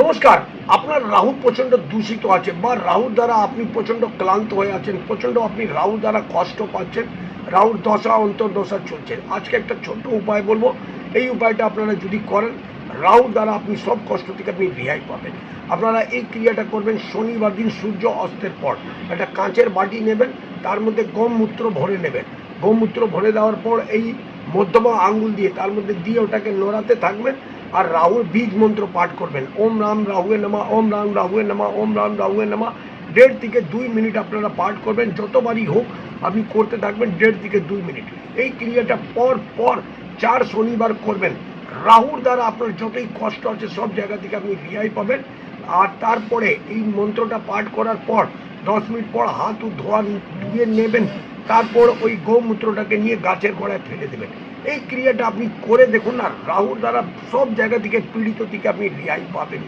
নমস্কার, আপনার রাহু প্রচণ্ড দূষিত আছে বা রাহুর দ্বারা আপনি প্রচণ্ড ক্লান্ত হয়ে আছেন প্রচণ্ড আপনি রাহু দ্বারা কষ্ট পাচ্ছেন রাহুর দশা, অন্তর্দশা চলছে আজকে একটা ছোট্ট উপায় বলব, এই উপায়টা আপনারা যদি করেন রাহু দ্বারা আপনি সব কষ্ট থেকে আপনি রেহাই পাবেন। আপনারা এই ক্রিয়াটা করবেন, শনিবার দিন সূর্য অস্তের পর। একটা কাঁচের বাটি নেবেন, তার মধ্যে গমমূত্র ভরে নেবেন। গমমূত্র ভরে দেওয়ার পর এই মধ্যমা আঙ্গুল দিয়ে, তার মধ্যে দিয়ে ওটাকে নোড়াতে থাকবেন আর রাহুর বীজ মন্ত্র পাঠ করবেন। ওম রাম রাহুয়ে নামা, ওম রাম রাহুয়ে নামা, ওম রাম রাহুয়ে নামা। দেড় থেকে দুই মিনিট আপনারা পাঠ করবেন, যতবারই হোক আপনি করতে থাকবেন দেড় থেকে দুই মিনিট। এই ক্রিয়াটা পর পর চার শনিবার করবেন। রাহুর দ্বারা আপনার যতই কষ্ট আছে সব জায়গা থেকে আপনি রেহাই পাবেন। আর তারপরে এই মন্ত্রটা পাঠ করার পর দশ মিনিট পর হাত ধোয়া দিয়ে নেবেন। তারপর ওই গোমূত্রটাকে নিয়ে গাছের গোড়ায় ফেলে দেবেন। এই ক্রিয়াটা আপনি করে দেখুন না, রাহুর দ্বারা সব জায়গা থেকে পীড়িত থেকে আপনি রেহাই পাবেন